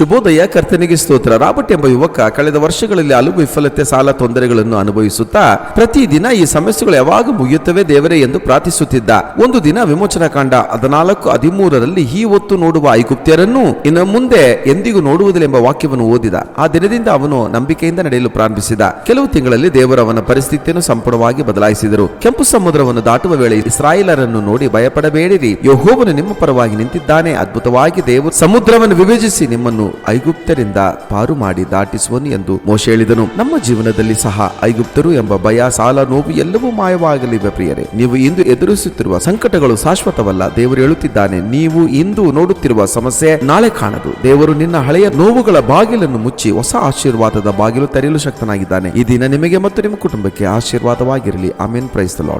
ಶುಭೋದಯ ಕರ್ತನಿಗೆ ಸ್ತೋತ್ರ. ರಾಬರ್ಟ್ ಎಂಬ ಯುವಕ ಕಳೆದ ವರ್ಷಗಳಲ್ಲಿ ಹಲವು ವಿಫಲತೆ, ಸಾಲ ತೊಂದರೆಗಳನ್ನು ಅನುಭವಿಸುತ್ತಾ ಪ್ರತಿದಿನ ಈ ಸಮಸ್ಯೆಗಳು ಯಾವಾಗ ಮುಗಿಯುತ್ತವೆ ದೇವರೇ ಎಂದು ಪ್ರಾರ್ಥಿಸುತ್ತಿದ್ದ. ಒಂದು ದಿನ ವಿಮೋಚನಾ ಕಾಂಡ ಹದಿನಾಲ್ಕು, ಹದಿಮೂರರಲ್ಲಿ ಈ ಹೊತ್ತು ನೋಡುವ ಐಗುಪ್ತ್ಯರನ್ನು ಇನ್ನು ಮುಂದೆ ಎಂದಿಗೂ ನೋಡುವುದಿಲ್ಲ ಎಂಬ ವಾಕ್ಯವನ್ನು ಓದಿದ. ಆ ದಿನದಿಂದ ಅವನು ನಂಬಿಕೆಯಿಂದ ನಡೆಯಲು ಪ್ರಾರಂಭಿಸಿದ. ಕೆಲವು ತಿಂಗಳಲ್ಲಿ ದೇವರು ಅವನ ಪರಿಸ್ಥಿತಿಯನ್ನು ಸಂಪೂರ್ಣವಾಗಿ ಬದಲಾಯಿಸಿದರು. ಕೆಂಪು ಸಮುದ್ರವನ್ನು ದಾಟುವ ವೇಳೆ ಇಸ್ರಾಯೇಲರನ್ನು ನೋಡಿ ಭಯಪಡಬೇಡಿರಿ. ಯಹೋವನು ನಿಮ್ಮ ಪರವಾಗಿ ನಿಂತಿದ್ದಾನೆ. ಅದ್ಭುತವಾಗಿ ದೇವರು ಸಮುದ್ರವನ್ನು ವಿಭಜಿಸಿ ನಿಮ್ಮನ್ನು ಐಗುಪ್ತರಿಂದ ಪಾರು ಮಾಡಿ ದಾಟಿಸುವನು ಎಂದು ಮೋಶೆ ಹೇಳಿದನು. ನಮ್ಮ ಜೀವನದಲ್ಲಿ ಸಹ ಐಗುಪ್ತರು ಎಂಬ ಭಯ, ಸಾಲ, ನೋವು ಎಲ್ಲವೂ ಮಾಯವಾಗಲಿವೆ ಪ್ರಿಯರೇ. ನೀವು ಇಂದು ಎದುರಿಸುತ್ತಿರುವ ಸಂಕಟಗಳು ಶಾಶ್ವತವಲ್ಲ. ದೇವರು ಹೇಳುತ್ತಿದ್ದಾನೆ, ನೀವು ಇಂದು ನೋಡುತ್ತಿರುವ ಸಮಸ್ಯೆ ನಾಳೆ ಕಾಣದು. ದೇವರು ನಿನ್ನ ಹಳೆಯ ನೋವುಗಳ ಬಾಗಿಲನ್ನು ಮುಚ್ಚಿ ಹೊಸ ಆಶೀರ್ವಾದದ ಬಾಗಿಲು ತೆರೆಯಲು ಶಕ್ತನಾಗಿದ್ದಾನೆ. ಈ ದಿನ ನಿಮಗೆ ಮತ್ತು ನಿಮ್ಮ ಕುಟುಂಬಕ್ಕೆ ಆಶೀರ್ವಾದವಾಗಿರಲಿ. ಆಮೇನ್. Praise Lord